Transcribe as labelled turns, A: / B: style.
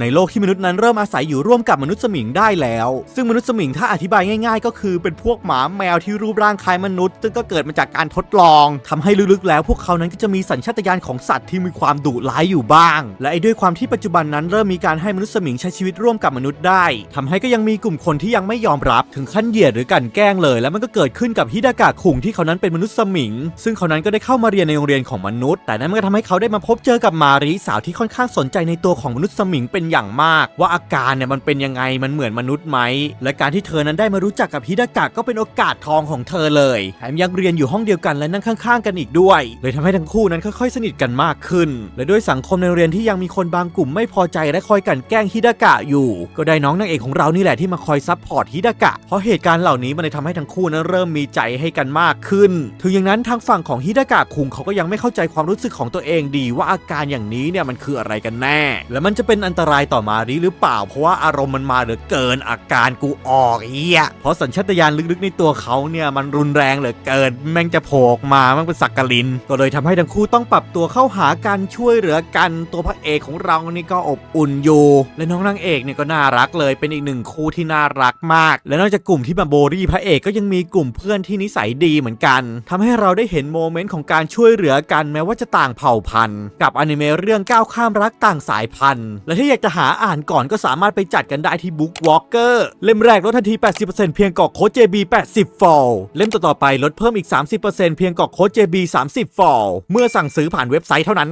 A: ในโลกที่มนุษย์นั้นเริ่มอาศัยอยู่ร่วมกับมนุษย์สมิงได้แล้ว ซึ่งมนุษย์สมิงถ้าอธิบายง่ายๆ ก็คือเป็นพวกหมาแมวที่รูปร่างคล้ายมนุษย์ ซึ่งก็เกิดมาจากการทดลองทำให้ลึกๆแล้วพวกเขานั้นก็จะมีสัญชาตญาณของสัตว์ที่มีความดุร้ายอยู่บ้าง และไอ้ด้วยความที่ปัจจุบันนั้นเริ่มมีการให้มนุษย์สมิงใช้ชีวิตร่วมกับมนุษย์ได้ทำให้ก็ยังมีกลุ่มคนที่ยังไม่ยอมรับถึงขั้นเหยียดหรือกันแกล้งเลย แล้วมันก็เกิดขึ้นกับฮิดากะคุงที่เขานั้นเป็นมนุษย์สมิง ซึ่งเขานั้นก็ได้เข้ามาเรียนในโรงเรียนของมนุษย์ แต่นั้นมันก็ทำให้เขาได้มาพบเจอกับมารีสาวที่ค่อนข้างสนใจในตัวของมนุษย์สมิงเป็นอย่างมาก ว่าอาการเนี่ยมันเป็นยังไงมันเหมือนมนุษย์ไหม และการที่เธอนั้นได้มารู้จักกับฮิดากะก็เป็นโอกาสทองของเธอเลยแถมยังเรียนอยู่ห้องเดียวกันและนั่งข้างๆ กันอีกด้วย เลยทำให้ทั้งคู่นั้นค่อยๆ สนิทกันมากขึ้น และด้วยสังคมในเรียนที่ยังมีคนบางกลุ่มไม่พอใจและคอยกันแกล้งฮิดากะอยู่ ก็ได้น้องนางเอกของเรานี่แหละที่มาคอยซับพอร์ตฮิดากะเพราะเหตุการณ์เหล่านี้มันเลยทำให้ทั้งคู่นั้นเริ่มมีใจให้กันมากขึ้น ถึงอย่างนั้นทางฝั่งของฮิดากะคุงเขาก็ยังไม่เข้าใจความรู้สึกของตัวเองดีว่าอาการอย่างนี้เนี่ยมันคืออะไรกันแน่ และมันจะเป็นอันตรายต่อมารีหรือเปล่า เพราะว่าอารมณ์มันมาเหลือเกินอาการกูออกเอี้ยเพราะสัญชาตญาณลึกๆในตัวเขาเนี่ยมันรุนแรงเหลือเกิน แม่งจะโผล่มามันเป็นสักกลิน ก็เลยทำให้ทั้งคู่ต้องปรับตัวเข้าหากันช่วยเหลือกันตัวพระเอกของเรานี่ก็อบอุ่นอยู่และน้องนางเอกเนี่ยก็น่ารักเลยเป็นอีกหนึ่งคู่ที่น่ารักมาก และนอกจากกลุ่มที่มาโบรี่พระเอกก็ยังมีกลุ่มเพื่อนที่นิสัยดีเหมือนกันทำให้เราได้เห็นโมเมนต์ของการช่วยเหลือกันแม้ว่าจะต่างเผ่าพันธุ์กับอนิเมะเรื่องก้าวข้ามรักต่างสายพันธุ์และถ้าอยากจะหาอ่านก่อนก็สามารถไปจัดกันได้ที่ Book Walker เล่มแรกลดทันที 80%เพียงกรอกโค้ด JB 80 fall เล่มต่อๆไปลดเพิ่มอีก 30%เพียงกรอกโค้ด JB 30 fall เมื่อสั่งซื้อผ่านเว็บไซต์เท่านั้น